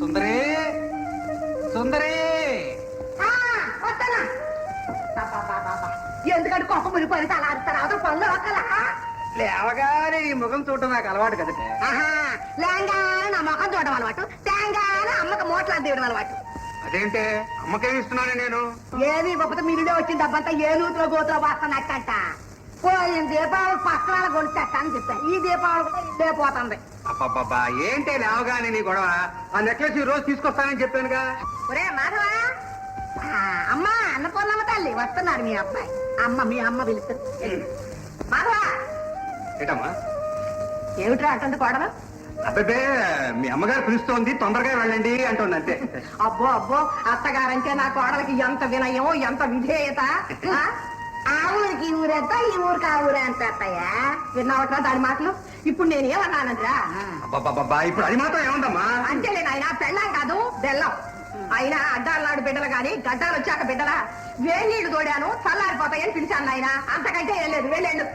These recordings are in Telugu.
సుందరి సుందరి. ఎందుకంటే కుక్క మునిపోయి అలా అరుస్తారు. అవతల పనులు ఒకలా లేవగానే నీ ముఖం చూడటం నాకు అలవాటు కదటే లేంగానే నా ముఖం చూడడం అలవాటు. తేంగానే అమ్మకి మోట్లా తీయడం అలవాటు. అదేంటే? అమ్మకేమి ఇస్తున్నాను నేను? ఏది గొప్పత మీరుడే వచ్చిన డబ్బంతా ఏ నూతులో గోతులో వస్తున్నట్టంట పోయిన దీపావళి పక్కన అని చెప్పాను ఈ దీపావళి కూడా ఇదే పోతుంది. అబ్బబ్బబ్బా ఏంటే లేవగానే నీ గొడవ? ఆ నెక్లెస్ ఈ రోజు తీసుకొస్తానని చెప్పానుగా. ఒరే మాధవ అమ్మా అన్నపూర్ణమ్మ తల్లి వస్తున్నారు మీ అబ్బాయి. అమ్మ మీ అమ్మ పిలుస్తుంది మాధవ ఏంటమ్మా? ఏమిట్రా అంటుంది కోడలు అబ్బే మీ అమ్మగారు పిలుస్తోంది తొందరగా వెళ్ళండి అంటుంది అంతే అబ్బో అబ్బో అత్తగారంటే నా కోడలకి ఎంత వినయం ఎంత విధేయత? ఆ? ఆ ఊరికి ఈ ఊరెంత ఈ ఊరికి ఆ ఊరే అంత అత్తయ్యా? విన్నావట్రా దాని మాటలు? ఇప్పుడు నేను అబ్బబ్బబ్బా ఇప్పుడు అది మాత్రం ఏముందమ్మా? అంతేలే నాయన పెళ్ళాం కాదు బెల్లం. అయినా అడ్డాలనాడు బిడ్డలు గాని గడ్డాలు వచ్చాక బిడ్డలా. వేడి నీళ్ళు తోడాను చల్లారిపోతాయని పిలిచాను నాయన. అంతకంటే ఏం లేదు వెళ్ళండు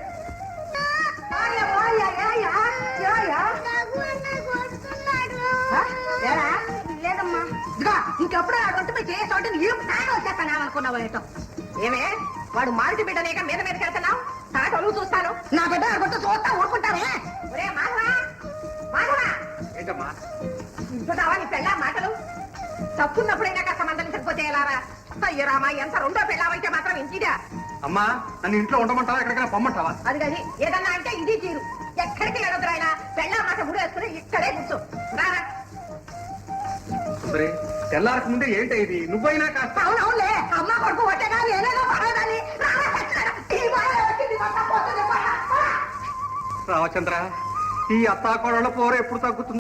లేదమ్మా. ఇదిగో ఇంకెప్పుడు నా రొట్టె మీద చేసి నీళ్ళు తాగా వచ్చేస్తాను అనుకున్నావు ఏంటో. ఏమే? వాడు మారుతి బిడ్డలేక మీద మీద వెళ్తున్నావు? తాటలు చూస్తాను. నా బిడ్డ నా గుట్ట చూస్తా మాధవా ఇంటున్నావా నీ పెళ్ళా మాటలు? తప్పున్నప్పుడైనా కాస్త మందలించకపోతే ఎలారా? అయ్యో రామా ఎంత రెండో పెళ్ళావైతే మాత్రం ఇంటిదా అమ్మా నన్ను ఇంట్లో ఉండమంటావా ఎక్కడికైనా పొమ్మంటావా? అది కాదు ఏదన్నా అంటే ఇది తీరు. ఎక్కడికి వెళ్ళొద్దు ఆయన? పెళ్ళా మాట గుడి వేసుకుని ఇక్కడే కూర్చో. రారా. తెల్లారక ముందే ఏంటి ఇది? నువ్వైనా కాస్త అవునవునులే అమ్మ కొడుకు వచ్చేగా నేనేదో పోరా. రామచంద్ర ఈ అత్తాకోడళ్ళ పోర ఎప్పుడు తగ్గుతుంది?